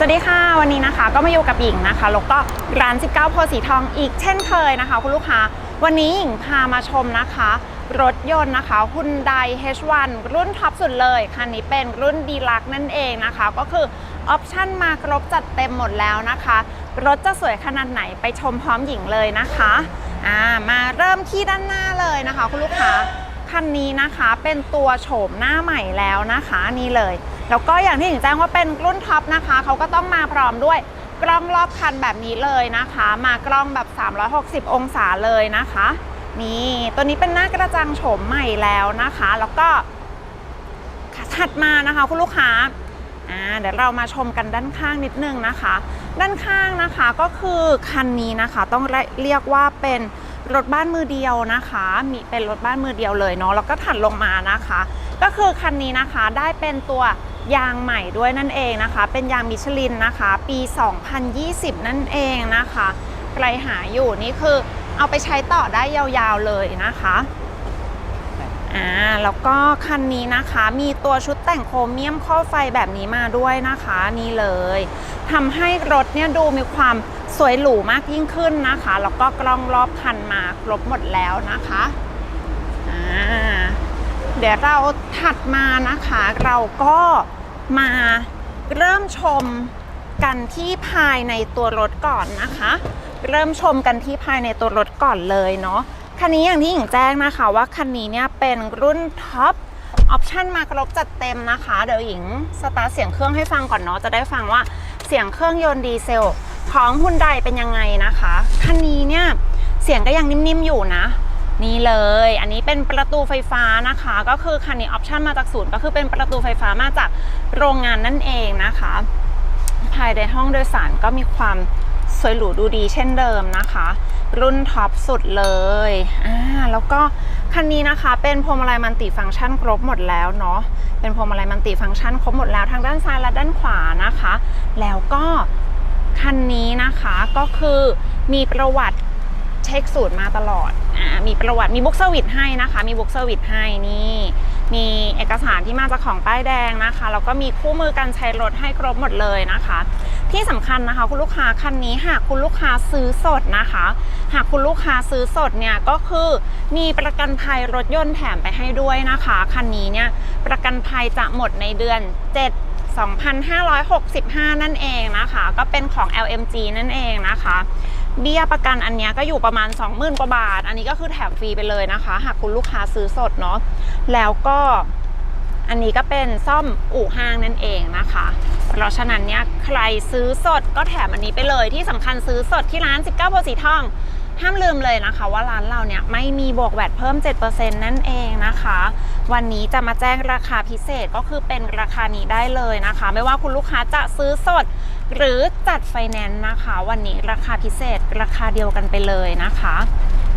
สวัสดีค่ะ วันนี้นะคะก็มาอยู่กับหญิงนะคะแล้วก็ร้าน 19โพสีทองอีกเช่นเคยนะคะ คุณลูกค้า วันนี้หญิงพามาชมนะคะ รถยนต์นะคะ Hyundai H1 รุ่นท็อปสุดเลย คันนี้เป็นรุ่นดีลักนั่นเองนะคะ ก็คือออปชั่นมาครบจัดเต็มหมดแล้วนะคะ รถจะสวยขนาดไหนไปชมพร้อมหญิงเลยนะคะอ่ามาเริ่มที่ด้านหน้าเลยนะคะ คุณลูกค้า คันนี้นะคะเป็นตัวโฉมหน้าใหม่แล้วนะคะนี่เลย แล้วก็อย่างที่หญิงแจ้งว่าเป็นรุ่นท็อปนะคะเขาก็ต้องมาพร้อมด้วยกล้องรอบคันแบบนี้เลยนะคะ มากล้องแบบ 360 องศาเลยนะคะ นี่ตัวนี้เป็นหน้ากระจังโฉมใหม่แล้วนะคะ แล้วก็ถัดมานะคะคุณลูกค้าอ่าเดี๋ยวเรามาชมกันด้านข้างนิดนึงนะคะ ด้านข้างนะคะก็คือคันนี้นะคะ ต้องเรียกว่าเป็น รถบ้านมือเดียวนะคะ มีเป็นรถบ้านมือเดียวเลยเนาะแล้วก็ถัดลงมานะคะ ก็คือคันนี้นะคะได้เป็นตัวยางใหม่ด้วยนั่นเองนะคะ เป็นยางมิชลินนะคะ ปี 2020 นั่นเองนะคะใครหาอยู่นี่คือเอาไปใช้ต่อได้ยาวๆเลยนะคะอ่าแล้วก็คันนี้นะคะมีตัวชุดแต่งโครเมียมข้อไฟแบบนี้มาด้วยนะคะ นี่เลย ทำให้รถเนี่ยดูมีความสวยหรูมากยิ่งขึ้นนะคะ แล้วก็กล้องรอบคันมาครบหมดแล้วนะคะอ่าเดี๋ยวเราถัดมานะคะ เราก็มาเริ่มชมกันที่ภายในตัวรถก่อนนะคะ เริ่มชมกันที่ภายในตัวรถก่อนเลยเนาะคันนี้อย่างที่หญิงแจ้งนะคะว่าคันนี้เนี่ยเป็นรุ่นท็อปออปชั่นมาครบจัดเต็มนะคะ เดี๋ยวหญิงสตาร์ทเสียงเครื่องให้ฟังก่อนเนาะจะได้ฟังว่า เสียงเครื่องยนต์ดีเซลของฮุนไดเป็นยังไงนะคะคันนี้เนี่ยเสียงก็ยังนิ่มๆอยู่นะ นี่เลย อันนี้เป็นประตูไฟฟ้านะคะ ก็คือคันนี้ออปชันมาจากศูนย์ก็คือเป็นประตูไฟฟ้ามาจากโรงงานนั่นเองนะคะ ภายในห้องโดยสารก็มีความสวยหรูดูดีเช่นเดิมนะคะ รุ่นท็อปสุดเลยอ่าแล้วก็ คันนี้นะคะเป็นพวงมาลัยมัลติฟังก์ชันครบหมดแล้วเนาะเป็นพวงมาลัยมัลติฟังก์ชันครบหมดแล้วทั้งด้านซ้ายและด้านขวานะคะ แล้วก็คันนี้นะคะก็คือมีประวัติเช็คสูตรมาตลอดอ่ามีประวัติมีบุ๊กเซอร์วิสให้นะคะ มีบุ๊กเซอร์วิสให้นี่มีเอกสารที่มาจากของป้ายแดงนะคะแล้วก็มีคู่มือการใช้รถให้ครบหมดเลยนะคะ ที่สำคัญนะคะ คุณลูกค้าคันนี้หากคุณลูกค้าซื้อสดนะคะ หากคุณลูกค้าซื้อสดเนี่ยก็คือมีประกันภัยรถยนต์แถมไปให้ด้วยนะคะคันนี้เนี่ยประกันภัยจะหมดในเดือน 7 2,565 นั่นเองนะคะ ก็เป็นของ LMG นั่นเองนะคะ เบี้ยประกันอันนี้ก็อยู่ประมาณ 20,000 กว่าบาท อันนี้ก็คือแถมฟรีไปเลยนะคะ หากคุณลูกค้าซื้อสดเนาะแล้วก็ อันนี้ก็เป็นซ่อมอู่ห้างนั่นเองนะคะ เพราะฉะนั้นเนี่ยใครซื้อสดก็แถมอันนี้ไปเลยที่สำคัญซื้อสดที่ร้าน 19โพธิ์สีทอง ห้ามลืมเลยนะคะ ว่าร้านเราเนี่ยไม่มีบวกแวดเพิ่ม 7%นั่นเองนะคะ วันนี้จะมาแจ้งราคาพิเศษก็คือเป็นราคานี้ได้เลยนะคะ ไม่ว่าคุณลูกค้าจะซื้อสดหรือจัดไฟแนนซ์นะคะ วันนี้ราคาพิเศษราคาเดียวกันไปเลยนะคะ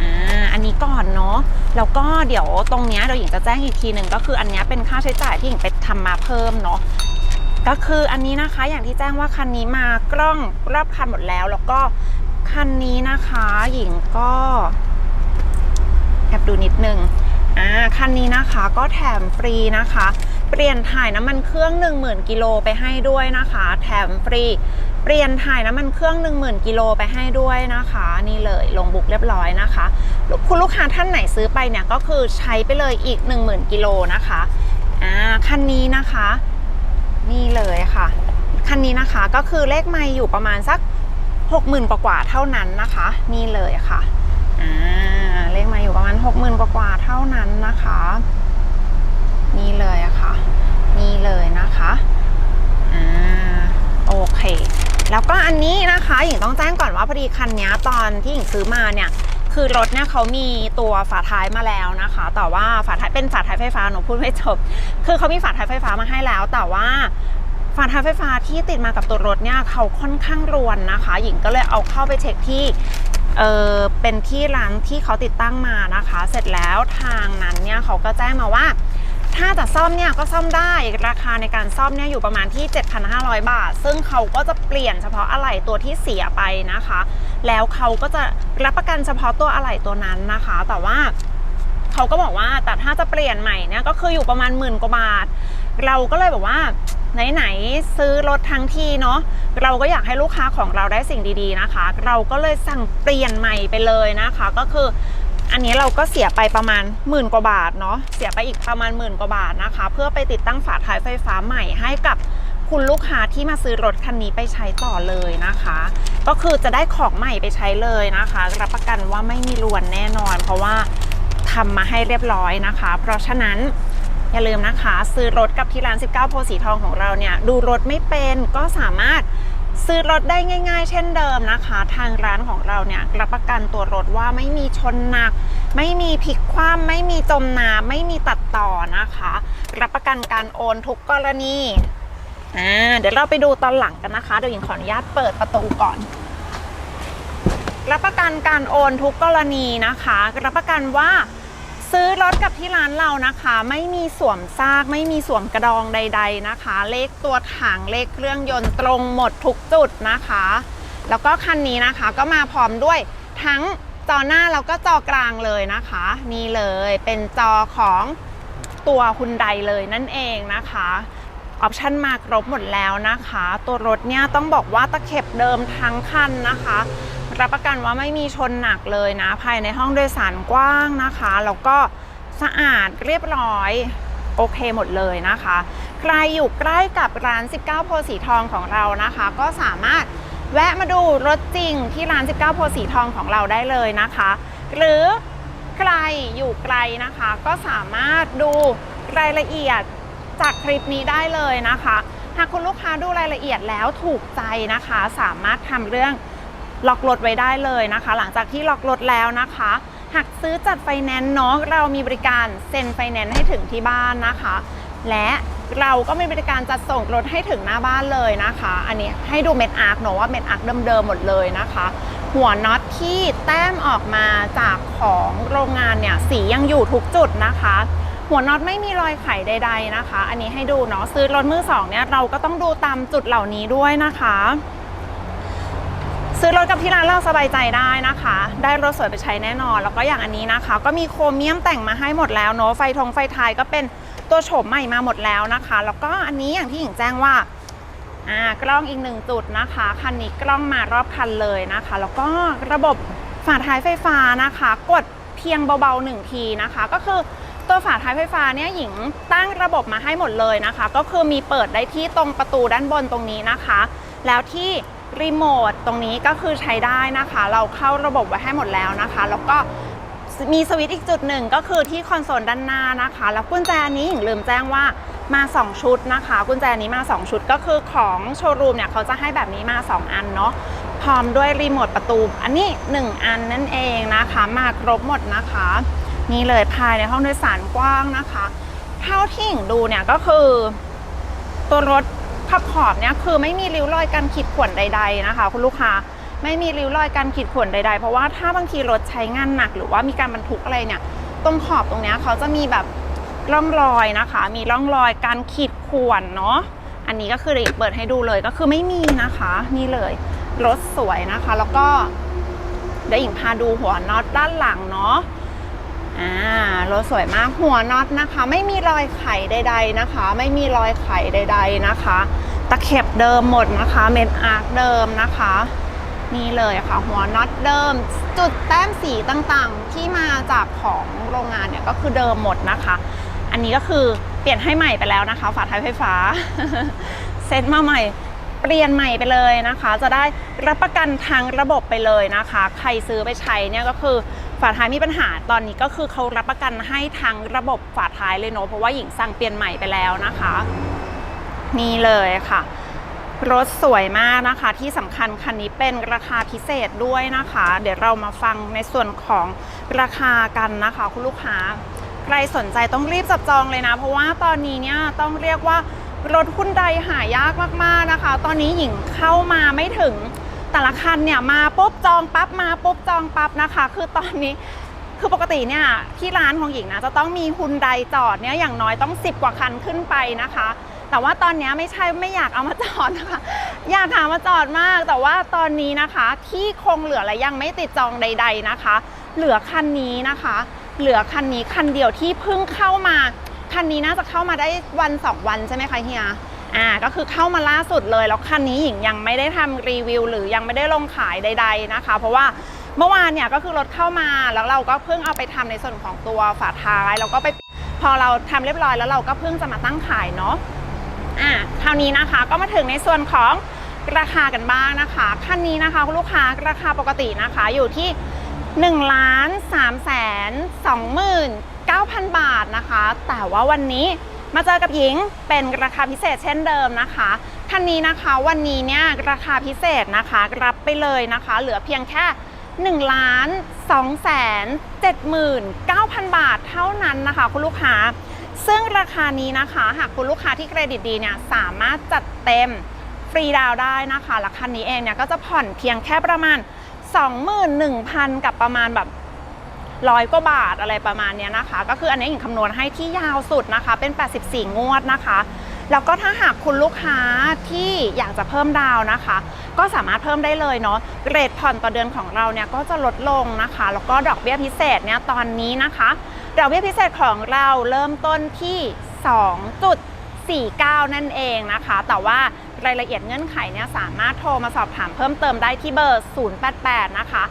อ่าอันนี้ก่อนเนาะแล้วก็เดี๋ยวตรงเนี้ยเดี๋ยวหญิงจะแจ้งอีกทีหนึ่งก็คืออันเนี้ยเป็นค่าใช้จ่ายที่หญิงไปทำมาเพิ่มเนาะก็คืออันนี้นะคะอย่างที่แจ้งว่าคันนี้มากล้องรอบคันหมดแล้ว แล้วก็คันนี้นะคะ หญิงก็แอบดูนิดนึง อ่าคันนี้นะคะก็แถมฟรีนะคะ เปลี่ยนถ่ายน้ำมันเครื่อง 10,000กิโลไปให้ด้วยนะคะ แถมฟรีเปลี่ยนถ่ายน้ำมันเครื่อง 10,000กิโลไปให้ด้วยนะคะ นี่เลยลงบุกเรียบร้อยนะคะ คุณลูกค้าท่านไหนซื้อไปเนี่ยก็คือใช้ไปเลยอีก 10,000กิโลนะคะอ่าคันนี้นะคะ นี่เลยค่ะ คันนี้นะคะก็คือเลขไม่อยู่ประมาณสัก 60,000กว่าเท่านั้นนะคะ นี่เลยค่ะ อ่าเลขมาอยู่ประมาณ60,000กว่าๆเท่านั้นนะคะ นี่เลยอะค่ะ นี่เลยนะคะอ่าโอเค แล้วก็อันนี้นะคะหญิงต้องแจ้งก่อนว่าพอดีคันนี้ตอนที่หญิงซื้อมาเนี่ยคือรถเนี่ยเขามีตัวฝาท้ายมาแล้วนะคะ แต่ว่าฝาท้ายเป็นฝาท้ายไฟฟ้าหนูพูดไม่จบ คือเขามีฝาท้ายไฟฟ้ามาให้แล้ว แต่ว่าฝาท้ายไฟฟ้าที่ติดมากับตัวรถเนี่ยเขาค่อนข้างรวนนะคะ หญิงก็เลยเอาเข้าไปเช็คที่ เออเป็นที่ร้านที่เขาติดตั้งมานะคะ เสร็จแล้วทางนั้นเนี่ยเขาก็แจ้งมาว่า ถ้าจะซ่อมเนี่ยก็ซ่อมได้ราคาในการซ่อมเนี่ยอยู่ประมาณที่ 7,500 บาท ซึ่งเขาก็จะเปลี่ยนเฉพาะอะไหล่ตัวที่เสียไปนะคะ แล้วเขาก็จะรับประกันเฉพาะตัวอะไหล่ตัวนั้นนะคะ แต่ว่าเขาก็บอกว่าแต่ถ้าจะเปลี่ยนใหม่เนี่ยก็คืออยู่ประมาณหมื่นกว่าบาท เราก็เลยบอกว่า ไหนๆซื้อรถทั้งทีเนาะเราก็อยากให้ลูกค้าของเราได้สิ่งดีๆนะคะ เราก็เลยสั่งเปลี่ยนใหม่ไปเลยนะคะ ก็คืออันนี้เราก็เสียไปประมาณหมื่นกว่าบาทเนาะเสียไปอีกประมาณหมื่นกว่าบาทนะคะ เพื่อไปติดตั้งฝาท้ายไฟฟ้าใหม่ให้กับคุณลูกค้าที่มาซื้อรถคันนี้ไปใช้ต่อเลยนะคะ ก็คือจะได้ของใหม่ไปใช้เลยนะคะ รับประกันว่าไม่มีรวนแน่นอน เพราะว่าทำมาให้เรียบร้อยนะคะ เพราะฉะนั้น อย่าลืมนะคะ ซื้อรถกับที่ร้าน 19 โพสีทองของเราเนี่ยดูรถไม่เป็นก็สามารถซื้อรถได้ง่าย ๆ เช่นเดิมนะคะ ทางร้านของเราเนี่ยรับประกันตัวรถว่าไม่มีชนหนัก ไม่มีพลิกคว่ำไม่มีจมน้ำไม่มีตัดต่อนะคะ รับประกันการโอนทุกกรณีอ่าเดี๋ยวเราไปดูตอนหลังกันนะคะเดี๋ยวหญิงขออนุญาตเปิดประตูก่อน รับประกันการโอนทุกกรณีนะคะ รับประกันว่า ซื้อรถกับที่ร้านเรานะคะ ไม่มีสวมซาก ไม่มีสวมกระดองใด ๆนะคะ เลขตัวถังเลขเครื่องยนต์ตรงหมดทุกจุดนะคะ แล้วก็คันนี้นะคะก็มาพร้อมด้วยทั้งจอหน้าแล้วก็จอกลางเลยนะคะ นี่เลยเป็นจอของตัวคุณใดเลยนั่นเองนะคะออปชันมาครบหมดแล้วนะคะ ตัวรถเนี่ยต้องบอกว่าตะเข็บเดิมทั้งคันนะคะ รับประกันว่าไม่มีชนหนักเลยนะ ภายในห้องโดยสารกว้างนะคะ แล้วก็สะอาดเรียบร้อยโอเคหมดเลยนะคะ ใครอยู่ใกล้กับร้าน 19 โพสีทองของเรานะคะ ก็สามารถแวะมาดูรถจริงที่ร้าน 19 โพสีทองของเราได้เลยนะคะ หรือใครอยู่ไกลนะคะ ก็สามารถดูรายละเอียดจากคลิปนี้ได้เลยนะคะ หากคุณลูกค้าดูรายละเอียดแล้วถูกใจนะคะ สามารถทำเรื่อง ล็อกรถไว้ได้เลยนะคะ หลังจากที่ล็อกรถแล้วนะคะ หากซื้อจัดไฟแนนซ์เนาะเรามีบริการเซ็นไฟแนนซ์ให้ถึงที่บ้านนะคะ และเราก็มีบริการจัดส่งรถให้ถึงหน้าบ้านเลยนะคะ อันนี้ให้ดูเม็ดอาร์คเนาะว่าเม็ดอาร์คเดิมๆหมดเลยนะคะ หัวน็อตที่แต้มออกมาจากของโรงงานเนี่ยสียังอยู่ทุกจุดนะคะ หัวน็อตไม่มีรอยไขใด ๆนะคะ อันนี้ให้ดูเนาะซื้อรถมือสองเนี่ยเราก็ต้องดูตามจุดเหล่านี้ด้วยนะคะ ซื้อรถกับที่ร้านเราสบายใจได้นะคะ ได้รถสวยไปใช้แน่นอน แล้วก็อย่างอันนี้นะคะ ก็มีโครเมียมแต่งมาให้หมดแล้วเนาะไฟทงไฟท้ายก็เป็นตัวโฉมใหม่มาหมดแล้วนะคะ แล้วก็อันนี้อย่างที่หญิงแจ้งว่าอ่ากล้องอีกหนึ่งจุดนะคะคันนี้กล้องมารอบคันเลยนะคะ แล้วก็ระบบฝาท้ายไฟฟ้านะคะ กดเพียงเบาๆหนึ่งทีนะคะ ก็คือตัวฝาท้ายไฟฟ้าเนี่ยหญิงตั้งระบบมาให้หมดเลยนะคะ ก็คือมีเปิดได้ที่ตรงประตูด้านบนตรงนี้นะคะ แล้วที่ รีโมทตรงนี้ก็คือใช้ได้นะคะ เราเข้าระบบไว้ให้หมดแล้วนะคะ แล้วก็มีสวิตช์อีกจุดหนึ่งก็คือที่คอนโซลด้านหน้านะคะ แล้วกุญแจอันนี้หญิงลืมแจ้งว่ามา 2 ชุดนะคะ กุญแจนี้มา 2 ชุดก็คือของโชว์รูมเนี่ยเขาจะให้แบบนี้มา 2 อันเนาะพร้อมด้วยรีโมทประตู อันนี้ 1 อันนั่นเองนะคะ มาครบหมดนะคะ นี่เลยภายในห้องโดยสารกว้างนะคะ เท่าที่หญิงดูเนี่ยก็คือ ตัวรถ ขับขอบเนี่ยคือไม่มีริ้วรอยการขีดข่วนใด ๆนะคะ คุณลูกค้าไม่มีริ้วรอยการขีดข่วนใด ๆ เพราะว่าถ้าบางทีรถใช้งานหนัก หรือว่ามีการบรรทุกอะไรเนี่ย ตรงขอบตรงเนี้ยเขาจะมีแบบร่องรอยนะคะ มีร่องรอยการขีดข่วนเนาะอันนี้ก็คือเดี๋ยวเปิดให้ดูเลยก็คือไม่มีนะคะ นี่เลยรถสวยนะคะ แล้วก็เดี๋ยวหญิงพาดูหัวน็อตด้านหลังเนาะ อ่ารถสวยมากหัวน็อตนะคะ ไม่มีรอยไขใด ๆนะคะ ไม่มีรอยไขใด ๆนะคะ ตะเข็บเดิมหมดนะคะเมนอาร์คเดิมนะคะนี่เลยค่ะหัวน็อตเดิม จุดแต้มสีต่างๆ ที่มาจากของโรงงานเนี่ยก็คือเดิมหมดนะคะ อันนี้ก็คือเปลี่ยนให้ใหม่ไปแล้วนะคะ ฝาท้ายไฟฟ้า เซ็ตมาใหม่เปลี่ยนใหม่ไปเลยนะคะ จะได้รับประกันทางระบบไปเลยนะคะ ใครซื้อไปใช้เนี่ยก็คือ ฝาท้ายมีปัญหาตอนนี้ก็คือเขารับประกันให้ทางระบบฝาท้ายเลยเนาะเพราะว่าหญิงสั่งเปลี่ยนใหม่ไปแล้วนะคะ นี่เลยค่ะ รถสวยมากนะคะ ที่สำคัญคันนี้เป็นราคาพิเศษด้วยนะคะ เดี๋ยวเรามาฟังในส่วนของราคากันนะคะ คุณลูกค้าใครสนใจต้องรีบจับจองเลยนะ เพราะว่าตอนนี้เนี่ยต้องเรียกว่ารถหุ้นใดหายากมากๆนะคะ ตอนนี้หญิงเข้ามาไม่ถึง แต่ละคันเนี่ยมาปุ๊บจองปั๊บมาปุ๊บจองปั๊บนะคะ คือตอนนี้คือปกติเนี่ยที่ร้านของหญิงนะจะต้องมีฮุนไดจอดเนี่ยอย่างน้อยต้อง 10 กว่าคันขึ้นไปนะคะ แต่ว่าตอนนี้ไม่ใช่ไม่อยากเอามาจอดนะคะ อยากหามาจอดมาก แต่ว่าตอนนี้นะคะที่คงเหลือและยังไม่ติดจองใด ๆนะคะ เหลือคันนี้นะคะ เหลือคันนี้คันเดียวที่เพิ่งเข้ามาคันนี้น่าจะเข้ามาได้วันสองวันใช่ไหมคะเฮีย อ่าก็คือเข้ามาล่าสุดเลย แล้วคันนี้หญิงยังไม่ได้ทำรีวิว หรือยังไม่ได้ลงขายใด ๆนะคะ เพราะว่าเมื่อวานเนี่ยก็คือรถเข้ามาแล้วเราก็เพิ่งเอาไปทำในส่วนของตัวฝาท้ายแล้วก็ไปพอเราทำเรียบร้อยแล้วเราก็เพิ่งจะมาตั้งขายเนาะอ่าคราวนี้นะคะก็มาถึงในส่วนของราคากันบ้างนะคะคันนี้นะคะคุณลูกค้าราคาปกตินะคะอยู่ที่1ล้าน3แสน29,000บาทนะคะ แต่ว่าวันนี้ มาเจอกับหญิงเป็นราคาพิเศษเช่นเดิมนะคะคันนี้นะคะวันนี้เนี่ยราคาพิเศษนะคะรับไปเลยนะคะ เหลือเพียงแค่1ล้าน2แสน79,000 บาทเท่านั้นนะคะ คุณลูกค้า ซึ่งราคานี้นะคะ หากคุณลูกค้าที่เครดิตดีเนี่ยสามารถจัดเต็มฟรีดาวได้นะคะและคันนี้เองเนี่ยก็จะผ่อนเพียงแค่ประมาณ 21,000 กับประมาณแบบ ร้อยกว่าบาทอะไรประมาณนี้นะคะ ก็คืออันนี้หญิงคำนวณให้ที่ยาวสุดนะคะ เป็น 84 งวดนะคะ แล้วก็ถ้าหากคุณลูกค้าที่อยากจะเพิ่มดาวน์นะคะ ก็สามารถเพิ่มได้เลยเนาะเรทผ่อนต่อเดือนของเราเนี่ยก็จะลดลงนะคะ แล้วก็ดอกเบี้ยพิเศษเนี่ยตอนนี้นะคะดอกเบี้ยพิเศษของเราเริ่มต้นที่ 2.49 นั่นเองนะคะ แต่ว่ารายละเอียดเงื่อนไขเนี่ยสามารถโทรมาสอบถามเพิ่มเติมได้ที่เบอร์ 088 นะคะ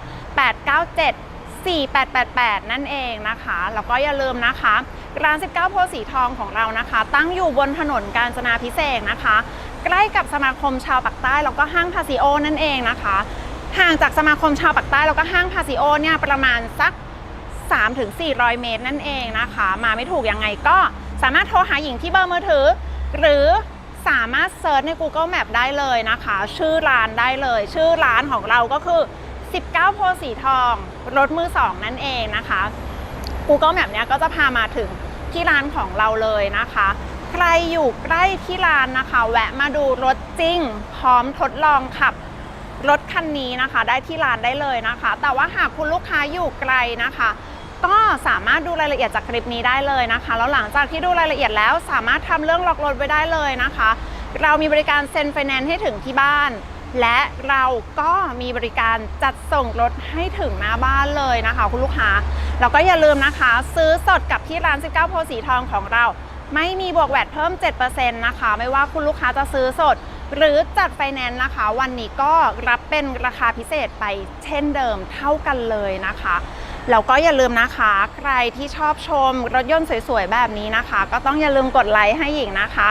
897 4888 นั่นเองนะคะ แล้วก็อย่าลืมนะคะร้าน 19 โพสีทองของเรานะคะ ตั้งอยู่บนถนนกาญจนาพิเศษนะคะ ใกล้กับสมาคมชาวปากใต้แล้วก็ห้างพาซิโอนั่นเองนะคะ ห่างจากสมาคมชาวปากใต้แล้วก็ห้างพาซิโอเนี่ยประมาณสัก 3-400 เมตรนั่นเองนะคะ มาไม่ถูกยังไงก็สามารถโทรหาหญิงที่เบอร์มือถือ หรือสามารถเซิร์ชใน Google Map ได้เลยนะคะ ชื่อร้านได้เลย ชื่อร้านของเราก็คือ 19 โพสีทอง รถมือสองนั่นเองนะคะ Google Map เนี้ยก็จะพามาถึงที่ร้านของเราเลยนะคะ ใครอยู่ใกล้ที่ร้านนะคะ แวะมาดูรถจริง พร้อมทดลองขับรถคันนี้นะคะ ได้ที่ร้านได้เลยนะคะ แต่ว่าหากคุณลูกค้าอยู่ไกลนะคะก็สามารถดูรายละเอียดจากคลิปนี้ได้เลยนะคะ แล้วหลังจากที่ดูรายละเอียดแล้วสามารถทำเรื่องล็อกรถไว้ได้เลยนะคะ เรามีบริการเซ็นไฟแนนซ์ให้ถึงที่บ้าน และเราก็มีบริการจัดส่งรถให้ถึงหน้าบ้านเลยนะคะ คุณลูกค้า แล้วก็อย่าลืมนะคะ ซื้อสดกับที่ร้าน 19 โพสีทองของเรา ไม่มีบวกแวดเพิ่ม 7%นะคะ ไม่ว่าคุณลูกค้าจะซื้อสด หรือจัดไฟแนนซ์นะคะ วันนี้ก็รับเป็นราคาพิเศษไปเช่นเดิมเท่ากันเลยนะคะแล้วก็อย่าลืมนะคะ ใครที่ชอบชมรถยนต์สวยๆ แบบนี้นะคะ ก็ต้องอย่าลืมกดไลค์ให้หญิงนะคะ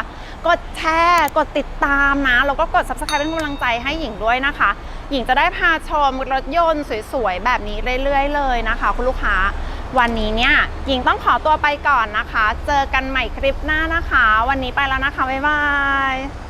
กดแชร์กดติดตามนะ แล้วก็กด subscribe เป็นกำลังใจให้หญิงด้วยนะคะ หญิงจะได้พาชมรถยนต์สวยๆ แบบนี้เรื่อยๆ เลยนะคะ คุณลูกค้าวันนี้เนี่ยหญิงต้องขอตัวไปก่อนนะคะ เจอกันใหม่คลิปหน้านะคะ วันนี้ไปแล้วนะคะ บ๊ายบาย